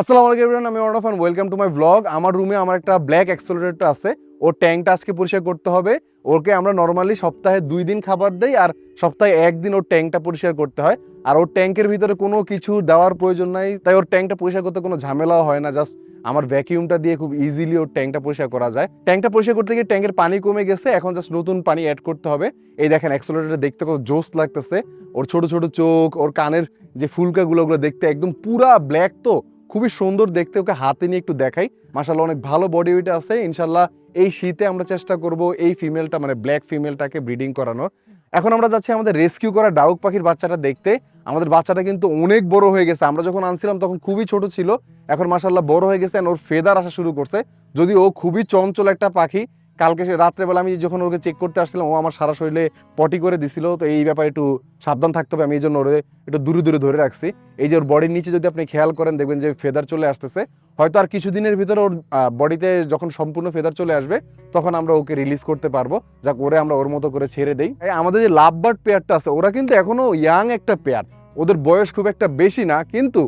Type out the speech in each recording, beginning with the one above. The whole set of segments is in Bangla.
আসসালামু আলাইকুম everyone, আমি Arnab and welcome to my blog আমার রুমে আমার একটা ব্ল্যাক অ্যাক্সেলারেটর আছে। ওর ট্যাঙ্কটা আজকে পরিষ্কার করতে হবে। ওকে আমরা নর্মালি সপ্তাহে দুই দিন খাবার দেই আর সপ্তাহে একদিন ওর ট্যাঙ্কটা পরিষ্কার করতে হয়। আর ওর ট্যাঙ্কের ভিতরে কোনো কিছু দেওয়ার প্রয়োজন নাই। তাই ওর ট্যাঙ্কটা পরিষ্কার করতে কোনো ঝামেলাও হয় না। জাস্ট আমার ভ্যাকিউমটা দিয়ে খুব ইজিলি ওর ট্যাঙ্কটা পরিষ্কার করা যায়। ট্যাঙ্কটা পরিষ্কার করতে গিয়ে ট্যাঙ্কের পানি কমে গেছে। এখন জাস্ট নতুন পানি অ্যাড করতে হবে। এই দেখেন অ্যাক্সেলারেটর দেখতে কত জোস লাগতেছে। ওর ছোট ছোট চোখ ওর কানের যে ফুলকাগুলো ওগুলো দেখতে একদম পুরা ব্ল্যাক তো। খুবই সুন্দর দেখতে, ওকে হাতে নিয়ে একটু দেখাই। মাসাল্লাহ অনেক ভালো বডি ওয়েট আছে। ইনশাল্লাহ এই শীতে আমরা চেষ্টা করব এই ফিমেলটা মানে ব্ল্যাক ফিমেলটাকে ব্রিডিং করানোর। এখন আমরা যাচ্ছি আমাদের রেস্কিউ করা ডাউক পাখির বাচ্চাটা দেখতে। আমাদের বাচ্চাটা কিন্তু অনেক বড় হয়ে গেছে। আমরা যখন আনছিলাম তখন খুবই ছোট ছিল। এখন মাসাল্লাহ বড় হয়ে গেছে ওর ফেদার আসা শুরু করছে। যদি ও খুবই চঞ্চল একটা পাখি কালকে রাত্রেবেলা আমি যখন ওকে চেক করতে আসছিলাম, ও আমার সারা শরীরে পটি করে দিছিল, তো এই ব্যাপারে একটু সাবধান থাকতে হবে। আমি এই জন্য ওরে একটু দূরে দূরে ধরে রাখছি। এই যে ওর বডির নিচে যদি আপনি খেয়াল করেন, দেখবেন যে ফেদার চলে আসতেছে। হয়তো আর কিছুদিনের ভিতরে ওর বডিতে যখন সম্পূর্ণ ফেদার চলে আসবে, তখন আমরা ওকে রিলিজ করতে পারব। যাক, ওরে আমরা ওর মতো করে ছেড়ে দেই। আমাদের যে লাভ বার্ড পেয়ারটা আছে, ওরা কিন্তু এখনও ইয়াং একটা পেয়ার। ওদের বয়স খুব একটা বেশি না, কিন্তু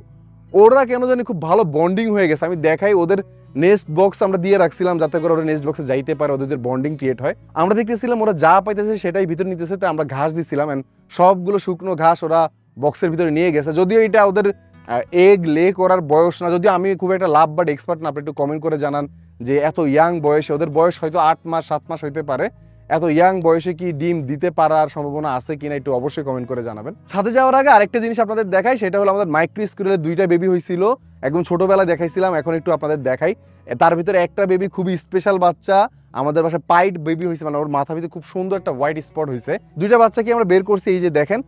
ওরা কেন জানি খুব ভালো বন্ডিং হয়ে গেছে। আমি দেখাই ওদের নেস্ট বক্স আমরা দিয়ে রাখছিলাম যাতে করে ওরা নেক্সট বক্সে যাইতে পারে, ওদের বন্ডিং ক্রিয়েট হয়। আমরা দেখতেছিলাম ওরা যা পাইতেছে সেটাই ভিতরে নিতেছে তাই আমরা ঘাস দিছিলাম অ্যান্ড সবগুলো শুকনো ঘাস ওরা বক্সের ভিতরে নিয়ে গেছে। যদিও এটা ওদের এগ লে করার বয়স না, যদিও আমি খুব একটা লাভ বাট এক্সপার্ট না, আপনি একটু কমেন্ট করে জানান যে এত ইয়াং বয়সে, ওদের বয়স হয়তো আট মাস, সাত মাস হইতে পারে। এত ইয়াং বয়সে কি ডিম দিতে পারার সম্ভাবনা আছে কিনা একটু অবশ্যই কমেন্ট করে জানাবেন। ছাদে যাওয়ার আগে আরেকটা জিনিস আপনাদের দেখাই, সেটা হলো আমাদের মাইক্রো স্কুলের দুইটা বেবি হয়েছিল। একদম ছোটবেলায় দেখাইছিলাম, এখন একটু আপনাদের দেখাই। তার ভিতরে একটা বেবি খুবই স্পেশাল বাচ্চা, আমাদের বাসায় পাইট বেবি হয়েছে মানে ওর মাথা ভিতরে খুব সুন্দর একটা হোয়াইট স্পট হয়েছে। দুইটা বাচ্চাকে আমরা বের করছি, এই যে দেখেন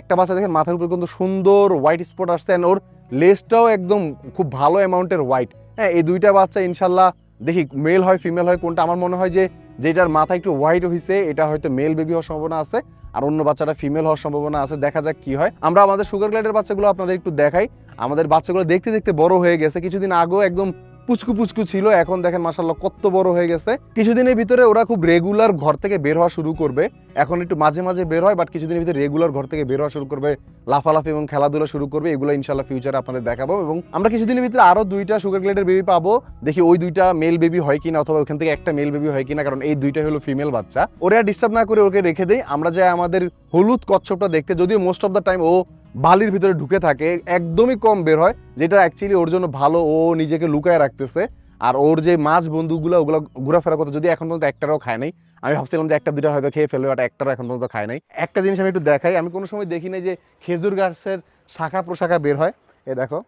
একটা বাচ্চা দেখেন মাথার উপরে কিন্তু সুন্দর হোয়াইট স্পট আসছে, and ওর লেসটাও একদম খুব ভালো অ্যামাউন্টের হোয়াইট হ্যাঁ এই দুইটা বাচ্চা ইনশাল্লাহ, দেখি মেল হয় ফিমেল হয়, কোনটা? আমার মনে হয় যে যেটার মাথা একটু হোয়াইট হয়েছে এটা হয়তো মেল বেবি হওয়ার সম্ভাবনা আছে, আর অন্য বাচ্চাটা ফিমেল হওয়ার সম্ভাবনা আছে, দেখা যাক কি হয়। আমরা আমাদের সুগার গ্লাইডের বাচ্চাগুলো আপনাদের একটু দেখাই। আমাদের বাচ্চাগুলো দেখতে দেখতে বড় হয়ে গেছে, কিছুদিন আগেও একদম পুচকু পুচকু ছিল। এখন দেখেন মাসাল্লাহ কত বড় হয়ে গেছে। কিছুদিনের ভিতরে ওরা খুব রেগুলার ঘর থেকে বের হওয়া শুরু করবে। এখন একটু মাঝে মাঝে বের হয় বাট কিছুদিনের ভিতরে রেগুলার ঘর থেকে বের হওয়া শুরু করবে, লাফালাফি এবং খেলাধুলা শুরু করবে, এগুলো ইনশাল্লাহ ফিউচারে আপনাদের দেখাবো। এবং আমরা কিছুদিনের ভিতরে আরও দুইটা সুগার গ্লেডের বেবি পাবো। দেখি ওই দুইটা মেল বেবি হয় কিনা অথবা ওখান থেকে একটা মেল বেবি হয় কিনা, কারণ এই দুইটা হলো ফিমেল বাচ্চা। ওরা ডিস্টার্ব না করে ওকে রেখে দেই। আমরা যাই আমাদের হলুদ কচ্ছপটা দেখতে, যদিও মোস্ট অফ দ্য টাইম ও বালির ভিতরে ঢুকে থাকে, একদমই কম বের হয়, যেটা অ্যাকচুয়ালি ওর জন্য ভালো, ও নিজেকে লুকায় রাখতেছে। আর ওর যে মাছ বন্ধুগুলো, ওগুলো ঘোরাফেরা করতে, যদি এখন পর্যন্ত একটারও খায় নাই, আমি ভাবছিলাম যে একটা দুটা হয়তো খেয়ে ফেলবে বাট একটারও এখন পর্যন্ত খায় নাই। একটা জিনিস আমি একটু দেখাই, আমি কোনো সময় দেখি নাই যে খেজুর গাছের শাখা প্রশাখা বের হয়। এ দেখো,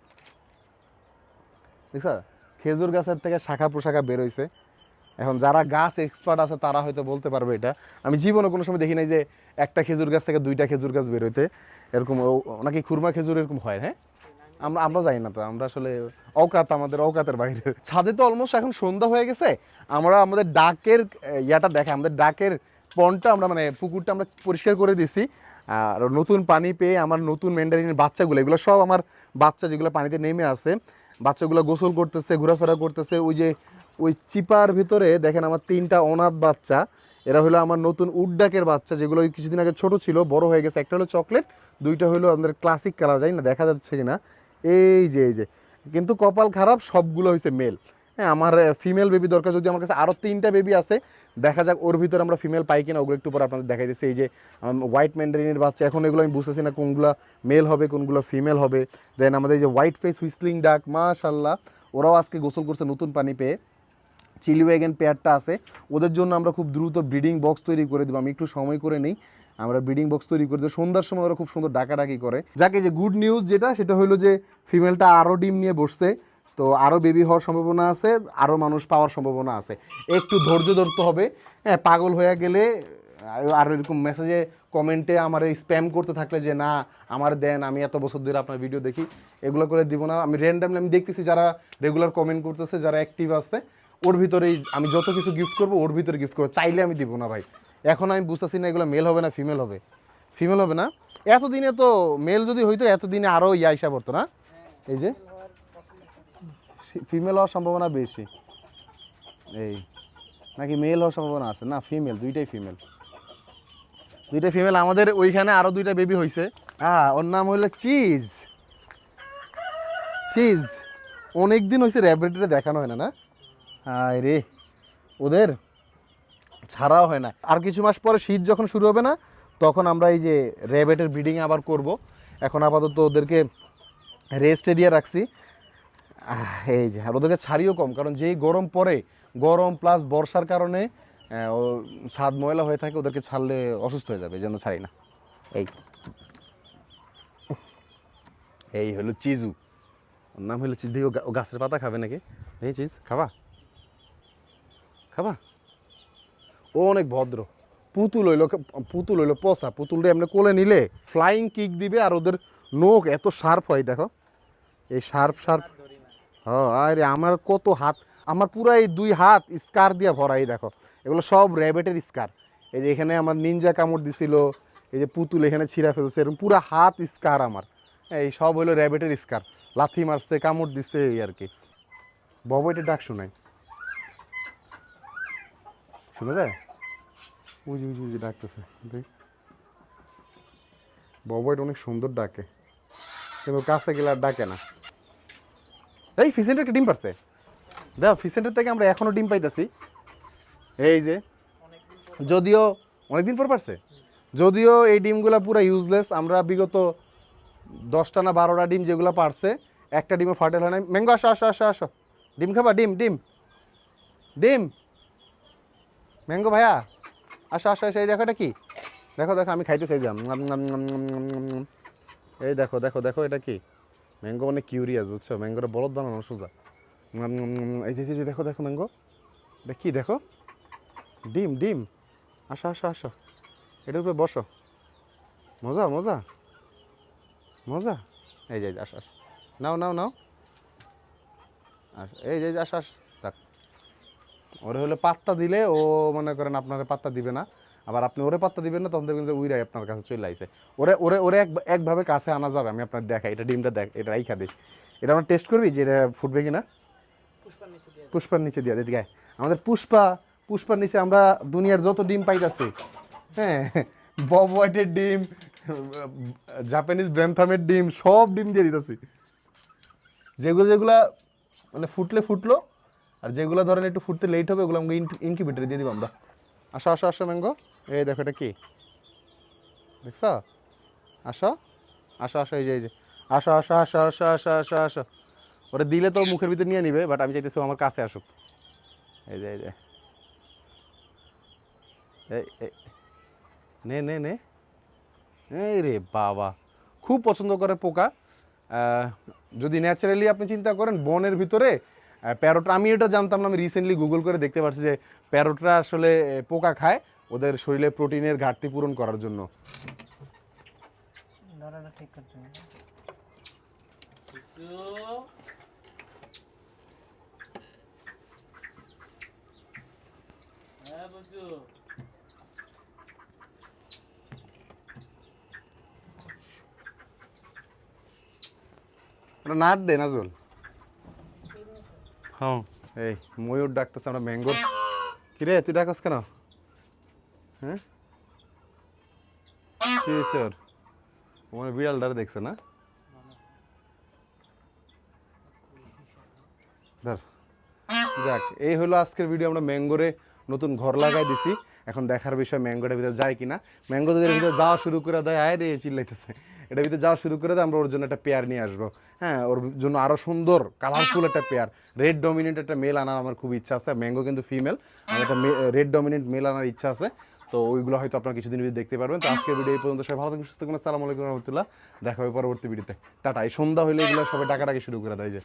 দেখছ? খেজুর গাছের থেকে শাখা প্রশাখা বের হয়েছে এখন যারা গাছ এক্সপার্ট আছে, তারা হয়তো বলতে পারবে এটা। আমি জীবনে কোনো সময় দেখি নাই যে একটা খেজুর গাছ থেকে দুইটা খেজুর গাছ বের হইতে। এরকম নাকি খুরমা খেজুর এরকম হয় হ্যাঁ? আমরা আমরা যাই না তো, আমরা আসলে অকাত, আমাদের অকাতের বাইরে। ছাদে তো অলমোস্ট এখন সন্ধ্যা হয়ে গেছে। আমরা আমাদের ডাকের ইয়াটা দেখে, আমাদের ডাকের পন্ডটা আমরা মানে পুকুরটা আমরা পরিষ্কার করে দিছি। আর নতুন পানি পেয়ে আমার নতুন মেন্ডারিনের বাচ্চাগুলো, এগুলো সব আমার বাচ্চা যেগুলো পানিতে নেমে আছে, বাচ্চাগুলো গোসল করতেছে, ঘোরাফেরা করতেছে, ওই যে ওই চিপার ভিতরে দেখেন আমার তিনটা অনাথ বাচ্চা। এরা হলো আমার নতুন উডডাকের বাচ্চা, যেগুলো কিছুদিন আগে ছোট ছিল, বড় হয়ে গেছে। একটা হলো চকলেট, দুইটা হলো আমাদের ক্লাসিক কালার যাই না দেখা যাচ্ছে কি না এই যে এই যে। কিন্তু কপাল খারাপ, সবগুলো হয়েছে মেল হ্যাঁ আমার ফিমেল বেবি দরকার, যদি আমার কাছে আরও তিনটা বেবি আছে, দেখা যাক ওর ভিতরে আমরা ফিমেল পাই কিনা, ওগুলো একটু পরে আপনাদের দেখাই দিচ্ছি এই যে হোয়াইট ম্যান্ডারিনের বাচ্চা, এখন এগুলো আমি বুঝতেছি না কোনগুলো মেল হবে, কোনগুলো ফিমেল হবে। দেন আমাদের এই যে হোয়াইট ফেস হুইসলিং ডাক মাশাল্লাহ ওরাও আজকে গোসল করছে নতুন পানি পেয়ে। চিলি ওয়াগেন পেয়ারটা আছে, ওদের জন্য আমরা খুব দ্রুত ব্রিডিং বক্স তৈরি করে দেবো। আমি একটু সময় করে নিই, আমরা ব্রিডিং বক্স তৈরি করে দেবো। সন্ধ্যার সময় ওরা খুব সুন্দর ডাকাডাকি করে। যাকে যে গুড নিউজ যেটা, সেটা হলো যে ফিমেলটা আরও ডিম নিয়ে বসছে, তো আরও বেবি হওয়ার সম্ভাবনা আছে, আরও মানুষ পাওয়ার সম্ভাবনা আছে। একটু ধৈর্য ধরতে হবে। হ্যাঁ পাগল হয়ে গেলে আর এরকম মেসেজে কমেন্টে আমার স্প্যাম করতে থাকলে যে, না, আমার দেন, আমি এত বছর ধরে আপনার ভিডিও দেখি। এগুলো করে দিব না। আমি র্যান্ডামলি আমি দেখতেছি যারা রেগুলার কমেন্ট করতেছে, যারা অ্যাক্টিভ আছে ওর ভিতরেই আমি যত কিছু গিফট করব, ওর ভিতরে গিফট করব। চাইলে আমি দিব না ভাই। এখন আমি বুঝতেছি না এগুলো মেল হবে না ফিমেল হবে। ফিমেল হবে না? এতদিনে তো মেল যদি হইতো, এতদিনে আরও ইয়া হিসাব হতো না? এই যে ফিমেল হওয়ার সম্ভাবনা বেশি। এই, নাকি মেল হওয়ার সম্ভাবনা আছে? না ফিমেল দুইটাই ফিমেল দুইটা ফিমেল আমাদের ওইখানে আরও দুইটা বেবি হয়েছে হ্যাঁ ওর নাম হলো চিজ চিজ অনেক দিন হয়েছে র্যাবিটে দেখানো হয় না না? রে। ওদের? ছাড়াও হয় না। আর কিছু মাস পরে শীত যখন শুরু হবে না, তখন আমরা এই যে র্যাবেটের ব্রিডিং আবার করব। এখন আপাতত ওদেরকে রেস্টে দিয়ে রাখছি। এই যে, আর ওদেরকে ছাড়িও কম, কারণ যেই গরম পড়ে, গরম প্লাস বর্ষার কারণে ও ছাদ ময়লা হয়ে থাকে, ওদেরকে ছাড়লে অসুস্থ হয়ে যাবে, এই জন্য ছাড়ি না। এই। এই হলো চিজু। ওর নাম হলো চিজ। ও গাছের পাতা খাবে নাকি? এই চিজ, খাবা? খাবা? ও অনেক ভদ্র। পুতুল হইল পুতুল হইল পচা। পুতুলটা এমনি কোলে নিলে ফ্লাইং কিক দিবে আর ওদের নখ এত শার্প হয়, দেখো। এই শার্প শার্প হ্যাঁ আরে আমার কত হাত, আমার পুরো এই দুই হাত স্কার দিয়ে ভরাই দেখো। এগুলো সব র্যাবেটের স্কার। এই যে এখানে আমার নিনজা কামড় দিছিল, এই যে পুতুল এখানে ছিঁড়া ফেলছে এরকম পুরো হাত স্কার আমার। এই সব হইল র্যাবেটের স্কার। লাথি মারছে, কামড় দিচ্ছে এই আর কি। ববইটা ডাক শোনায়। শোনা যায়? উজি উজি উজি ডাকতেছে, দেখ। ববইটা অনেক সুন্দর ডাকে, কিন্তু কাছে গেলে আর ডাকে না। এই ফিসেন্টের একটা ডিম পারছে। দেখ ফিসেন্টের থেকে আমরা এখনও ডিম পাইতেছি। এই যে, যদিও অনেকদিন পর পারছে, যদিও এই ডিমগুলা পুরো ইউজলেস আমরা বিগত দশটা না বারোটা ডিম যেগুলো পারছে, একটা ডিমও ফাটেল হয় না ম্যাঙ্গো, আসো আসো আসো আসো। ডিম খাবা? ডিম ডিম। ডিম। ম্যাঙ্গো ভাইয়া, আসো আসো আসো, এই দেখো এটা কি? দেখো দেখো, আমি খাইতে চাই, যাম। এই দেখো দেখো দেখো এটা কি? ম্যাঙ্গো অনেক কিউরিয়াস, বুঝছ? ম্যাঙ্গোটা বলদ বানানো সোজা। এই যে দেখো দেখো ম্যাঙ্গো। কি, দেখো? ডিম ডিম। আসো আসো আসো। এটার উপরে বসো। মজা মজা। মজা। এই যে আসো আসো। নাও নাও নাও। আস এই যে, আসো আসো। ওরে হলে পাত্তা দিলে ও মনে করেন আপনার পাত্তা দিবে না। আবার আপনি ওরে পাত্তা দিবেন না তখন দেখবেন যে উইরাই আপনার কাছে চলে আইছে। ওরে ওরে ওরে এক একভাবে কাছে আনা যাবে আমি আপনার দেখাই এটা ডিমটা দেখ এটা রাইখা দিই এটা আমরা টেস্ট করবি যে এটা ফুটবে কিনা? পুষ্পার নিচে দিয়ে দিদি গায়ে আমাদের পুষ্পা পুষ্পার নিচে আমরা দুনিয়ার যত ডিম পাইতাছি হ্যাঁ বব হোয়াইটের ডিম জাপানিজ ব্র্যামথামের ডিম সব ডিম দিয়ে দিতেছি। যেগুলো যেগুলা মানে ফুটলে ফুটলো আর যেগুলো ধরেন একটু ফুটতে লেট হবে, ওগুলো আমাকে ইনকিউবেটারে দিয়ে দিব আমরা। আসো আসো আসো ম্যাঙ্গো। এই দেখো এটা কি? দেখছ? আসো আসো আসো, এই যে এই যে। আসো আসো আসো আসো আসো আসো আসো। ওরা দিলে তো মুখের ভিতরে নিয়ে নিবে বাট আমি চাইতেছি আমার কাছে আসুক। এই যে এই যে। এই নে নে নে। এই রে বাবা। খুব পছন্দ করে পোকা। যদি ন্যাচারালি আপনি চিন্তা করেন, বনের ভিতরে প্যারোটা। আমি এটা জানতাম না আমি রিসেন্টলি গুগল করে দেখতে পাচ্ছি যে প্যারোটরা আসলে পোকা খায় ওদের শরীরে প্রোটিনের ঘাটতি পূরণ করার জন্য। ধরাটা ঠিক করতে হবে। হ্যাঁ নাট দে নাজল হ্যাঁ। এই, ময়ূর ডাকতেছে আমরা ম্যাঙ্গোর কিরে, তুই ডাকস কেন? হ্যাঁ? কি হয়েছে ওর? মানে বিড়ালটারে দেখছে না? ধর। যাক, এই হলো আজকের ভিডিও আমরা ম্যাঙ্গোরে নতুন ঘর লাগাই দিছি। এখন দেখার বিষয় ম্যাঙ্গোটার ভিতরে যায় কিনা। ম্যাঙ্গো যদি ভিতরে যাওয়া শুরু করে দেয়, আয় রে, চিল্লাইতেছে। এটার ভিতরে যাওয়া শুরু করে দেয় আমরা ওর জন্য একটা পেয়ার নিয়ে আসব। হ্যাঁ ওর জন্য আরও সুন্দর কালারফুল একটা পেয়ার রেড ডমিনেন্ট একটা মেল আনার আমার খুব ইচ্ছা আছে ম্যাঙ্গো কিন্তু ফিমেল আমার একটা রেড ডমিনেন্ট মেল আনার ইচ্ছা আছে। তো ওইগুলো হয়তো আপনারা কিছুদিন ভিতরে দেখতে পারবেন। তো আজকের ভিডিও এই পর্যন্ত, সবাই ভালো থাকুন সুস্থ থাকুন আসসালামু আলাইকুম রহমতুল্লাহ। দেখা হবে পরবর্তী ভিডিওতে টাটা, এই সন্ধ্যা হলে এগুলো সবাই টাকাটাকে শুরু করে দেয় যে।